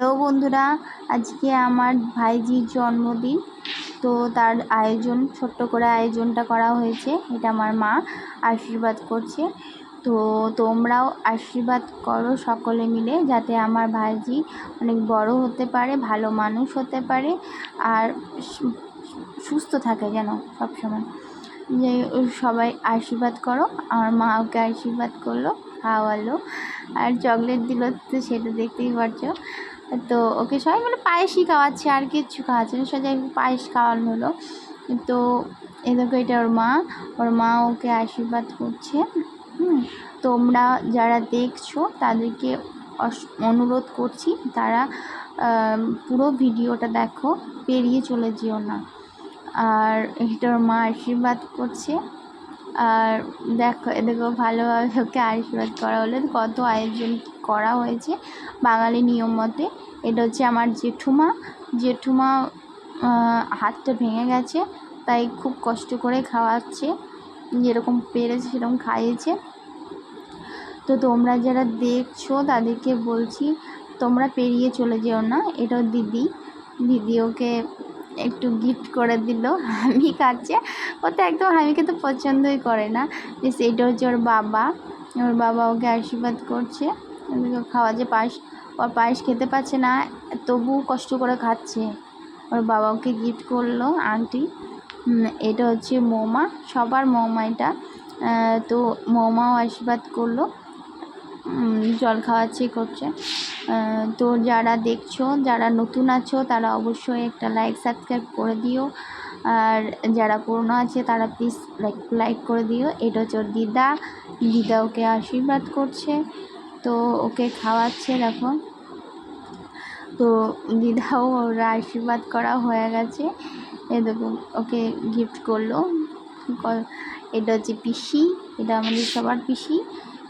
Hello বন্ধুরা, আজকে আমার ভাইজির জন্মদিন। তো তার আয়োজন, ছোট্ট করে আয়োজনটা করা হয়েছে। এটা আমার মা আশীর্বাদ করছে। তো তোমরাও আশীর্বাদ করো সকলে মিলে, যাতে আমার ভাইজি অনেক বড় হতে পারে, ভালো মানুষ হতে পারে, আর সুস্থ থাকে যেন সবসময়। যে সবাই আশীর্বাদ করো, আমার মা ওকে আশীর্বাদ করল, খাওয়ালো। আর চকলেট দিল তো সেটা দেখতেই পারছ। তো ওকে সবাই মানে পায়েসই খাওয়াচ্ছে, আর কিচ্ছু খাওয়াচ্ছে না। সোজা পায়েস খাওয়ানো হলো। তো এদেরকে এটা ওর মা। ওর মা ওকে আশীর্বাদ করছে। তোমরা যারা দেখছ তাদেরকে অনুরোধ করছি, তারা পুরো ভিডিওটা দেখো, পেরিয়ে চলে যেও না। আর এটার মা আশীর্বাদ করছে। আর দেখো এদেরকে ভালোভাবে ওকে আশীর্বাদ করা হলো। কত আয়োজন করা হয়েছে বাঙালি নিয়ম মতে। এটা হচ্ছে আমার জেঠুমা। জেঠুমা হাতটা ভেঙে গেছে, তাই খুব কষ্ট করে খাওয়াচ্ছে। যেরকম পেরেছে, সেরকম খাইয়েছে। তো তোমরা যারা দেখছ, তাদেরকে বলছি, তোমরা পেরিয়ে চলে যেও না। এটা দিদি। দিদি ওকে একটু গিফট করে দিল হামি খাচ্ছে ও তো একদম হামিকে তো পছন্দই করে না। যে সেইটা হচ্ছে ওর বাবা। ওর বাবা ওকে আশীর্বাদ করছে। খাওয়া যে পায়েস ওর পায়েস খেতে পাচ্ছে না তবু কষ্ট করে খাচ্ছে। ওর বাবা ওকে গিফট করল আন্টি এটা হচ্ছে মৌমা, সবার মৌমা এটা। তো মৌমাও আশীর্বাদ করল। জল খাওয়াচ্ছি করছে। তো যারা দেখছ, যারা নতুন আছো, তারা অবশ্যই একটা লাইক সাবস্ক্রাইব করে দিও। আর যারা পুরনো আছে, তারা প্লিজ লাইক লাইক করে দিও। এটা হচ্ছে ওর দিদা। দিদা ওকে আশীর্বাদ করছে। তো ওকে খাওয়াচ্ছে, দেখো। তো দিদাও ওরা আশীর্বাদ করা হয়ে গেছে। এ দেখো, ওকে গিফট করল। এটা হচ্ছে পিসি। এটা আমাদের সবার পিসি।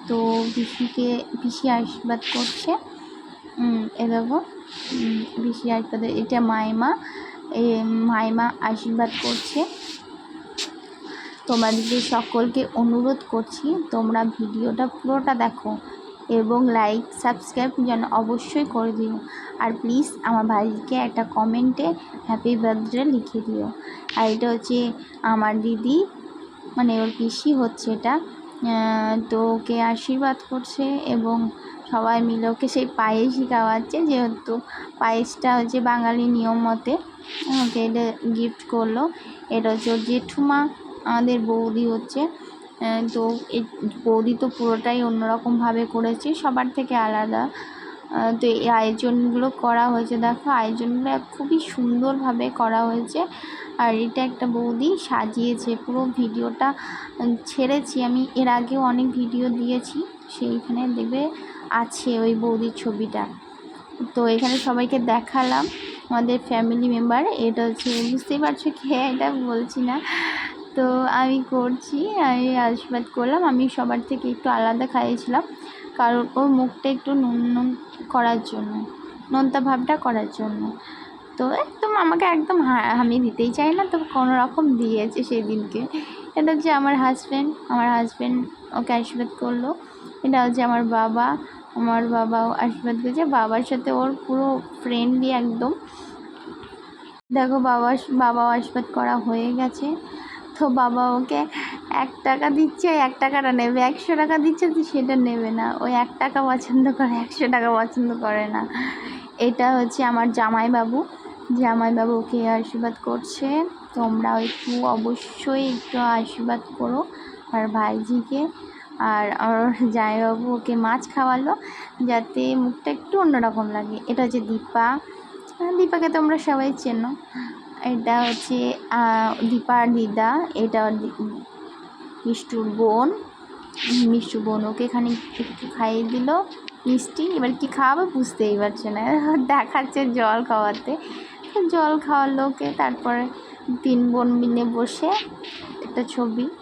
তো পিসিকে, পিসি আশীর্বাদ করছে। এ দেখো পিসি আশীর্বাদ এটা মাইমা এ মাইমা আশীর্বাদ করছে। তোমাদেরকে সকলকে অনুরোধ করছি, তোমরা ভিডিওটা পুরোটা দেখো এবং লাইক সাবস্ক্রাইব যেন অবশ্যই করে দিও। আর প্লিজ আমার ভাইকে একটা কমেন্টে হ্যাপি বার্থডে লিখে দিও। আর এটা হচ্ছে আমার দিদি মানে ওর পিসি হচ্ছে এটা। তো ওকে আশীর্বাদ করছে এবং সবাই মিলে ওকে সেই পায়েসই খাওয়াচ্ছে, যেহেতু পায়েসটা হচ্ছে বাঙালি নিয়ম মতে ওকে এটা গিফট করল। এটা হচ্ছে জেঠুমা, আমাদের বৌদি হচ্ছে তো এই বৌদি তো পুরোটাই অন্যরকমভাবে করেছে, সবার থেকে আলাদা। তো এই আয়োজনগুলো করা হয়েছে, দেখো আয়োজনগুলো খুবই সুন্দরভাবে করা হয়েছে। আর এটা একটা বৌদি সাজিয়েছে, পুরো ভিডিওটা ছেড়েছি, আমি এর আগেও অনেক ভিডিও দিয়েছি। সেইখানে দেখবে আছে ওই বৌদির ছবিটা। তো এখানে সবাইকে দেখালাম, আমাদের ফ্যামিলি মেম্বার এটা হচ্ছে, বুঝতেই পারছ কে এটা? বলছি না। তো আমি করছি, আমি আশীর্বাদ করলাম, আমি সবার থেকে একটু আলাদা খাইয়েছিলাম, কারণ ওর মুখটা একটু নুন নুন করার জন্য, নোনতা ভাবটা করার জন্য। তো একদম আমাকে একদম আমি দিতেই চাই না, তো কোনো রকম দিয়েছে সেদিনকে। এটা হচ্ছে আমার হাজব্যান্ড আমার হাজব্যান্ড ওকে আশীর্বাদ করল। এটা হচ্ছে আমার বাবা। আমার বাবাও আশীর্বাদ করেছে বাবার সাথে ওর পুরো ফ্রেন্ডলি একদম। দেখো বাবা, বাবাও আশীর্বাদ করা হয়ে গেছে। তো বাবা ওকে এক টাকা দিচ্ছে এক টাকাটা নেবে। একশো টাকা দিচ্ছে তো সেটা নেবে না। ওই এক টাকা পছন্দ করে, একশো টাকা পছন্দ করে না। এটা হচ্ছে আমার জামাইবাবু। জামাইবাবু ওকে আশীর্বাদ করছে। তোমরা একটু অবশ্যই একটু আশীর্বাদ করো আর ভাইজিকে। আর আমার ওকে মাছ খাওয়ালো যাতে মুখটা একটু অন্যরকম লাগে। এটা হচ্ছে দীপা। দীপাকে তোমরা সবাই চেনো। এটা হচ্ছে দীপার দিদা। এটা মিষ্টুর বোন। মিষ্টু বোন ওকে এখানে একটু খাইয়ে দিল। মিষ্টি, এবার কি খাওয়াবে বুঝতেই পারছে না। দেখাচ্ছে জল খাওয়াতে। জল খাওয়ালো ওকে। তারপরে তিন বোন মিলে বসে একটা ছবি।